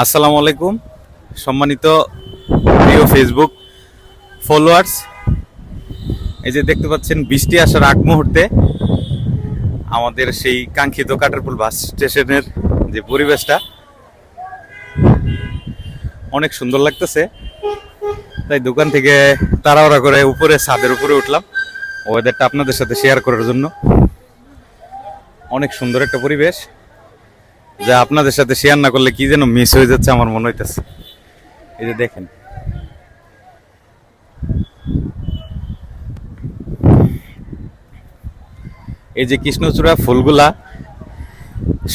আসসালামু আলাইকুম। সম্মানিত প্রিয় ফেসবুক ফলোয়ার্স এই যে দেখতে পাচ্ছেন, বৃষ্টি আসার আগ মুহূর্তে আমাদের সেই কাঙ্ক্ষিত কাটারপুল বাস স্টেশনের যে পরিবেশটা অনেক সুন্দর লাগতেছে। তাই দোকান থেকে তাড়াহুড়া করে উপরে, ছাদের উপরে উঠলাম। ওয়েদারটা আপনাদের সাথে শেয়ার করার জন্য। অনেক সুন্দর একটা পরিবেশ। যা আপনাদের সাথে শেয়ার না করলে কি যেন মিস হয়ে যাচ্ছে আমার মনে হইতেছে। এই যে দেখেন। এই যে কৃষ্ণচূড়া ফুলগুলা,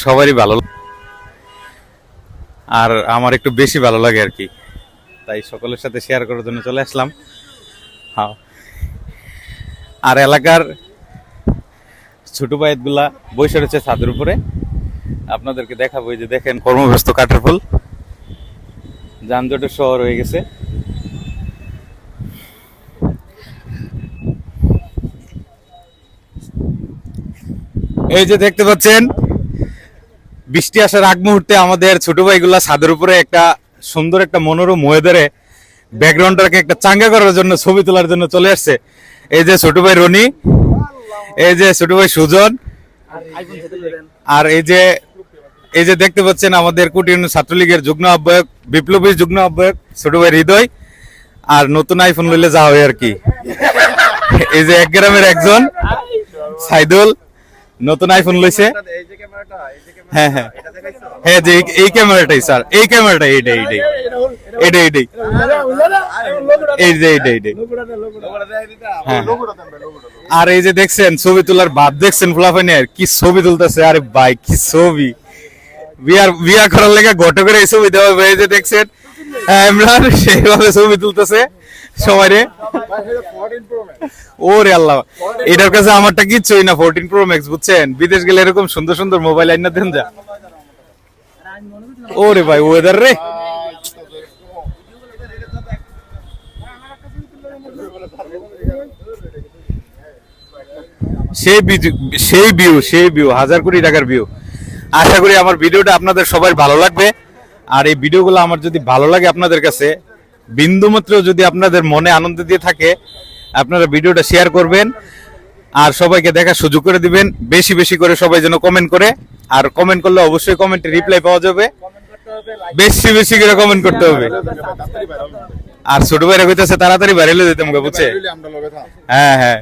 সবারই ভালো আর আমার একটু বেশি ভালো লাগে আর কি। তাই সকলের সাথে শেয়ার করার জন্য চলে আসলাম। হ্যাঁ আর এলাকার ছোটগুলা বসে রয়েছে ছাদের উপরে। আপনাদেরকে দেখাবো যে দেখেন কর্মব্যস্ত কাঠের ফুল। যানজটের শহর হয়ে গেছে। এই যে দেখতে পাচ্ছেন, বৃষ্টি আসার আগ মুহূর্তে আমাদের ছোট ভাইগুলা ছাদের উপরে একটা সুন্দর একটা মনোরম ওয়েদারে ব্যাকগ্রাউন্ডটাকে একটা চাঙ্গা করার জন্য ছবি তোলার জন্য চলে আসছে। এই যে ছোট ভাই রনি, এই যে ছোট ভাই সুজন, আর এই যে এই যে দেখতে পাচ্ছেন আমাদের কুটির ছাত্রলীগের যুগ্ম আহ্বায়ক, বিপ্লবী যুগ্ম আহ্বায়ক, ছোট ভাই হৃদয়, আর নতুন আইফোন লইলে যা হয় আর কি। এই যে এক গ্রামের একজন, সাইদুল, নতুন আইফোন লইছে। হ্যাঁ হ্যাঁ। হ্যাঁ যে এই- ক্যামেরাটাই, স্যার। এই ক্যামেরাটাই এইটা এইটাই। এইটা এইটাই। এই যে এইটা এইটাই। হ্যাঁ আর এই যে দেখছেন, ছবি তোলার ভাব দেখছেন ফুলাফানিয়ার কি ছবি তুলতেছে, আরে ভাই, কি ছবি। বিয়ার বিয়া করার লেগে ঘটো করে এই ছবি দেওয়া যে দেখছেন? ইমরান সেইভাবে ছবি তুলতেছে সবাই রে ওরে আল্লাহ, এটার কাছে আমারটা কিচ্ছুই না ফোরটিন প্রো ম্যাক্স বুঝছেন? বিদেশ গেলে এরকম সুন্দর সুন্দর মোবাইল আইনা দেন যা। ওরে ভাই ওয়েদার রে। সেই ভিউ সেই ভিউ সেই ভিউ হাজার কোটি টাকার ভিউ আশা করি আমার ভিডিওটা আপনাদের সবাই ভালো লাগবে। আর এই ভিডিওগুলো আমার যদি ভালো লাগে আপনাদের কাছে বিন্দু মাত্র যদি আপনাদের মনে আনন্দ দিয়ে থাকে আপনারা ভিডিওটা শেয়ার করবেন আর সবাইকে দেখার সুযোগ করে দিবেন। বেশি বেশি করে সবাই যেন কমেন্ট করে। আর কমেন্ট করলে অবশ্যই কমেন্টে রিপ্লাই পাওয়া যাবে। বেশি বেশি করে কমেন্ট করতে হবে। আর ছোট ভাইরা কইতেছে তাড়াতাড়ি ভাইরাল হয়ে যেতাম বুঝছে? হ্যাঁ হ্যাঁ।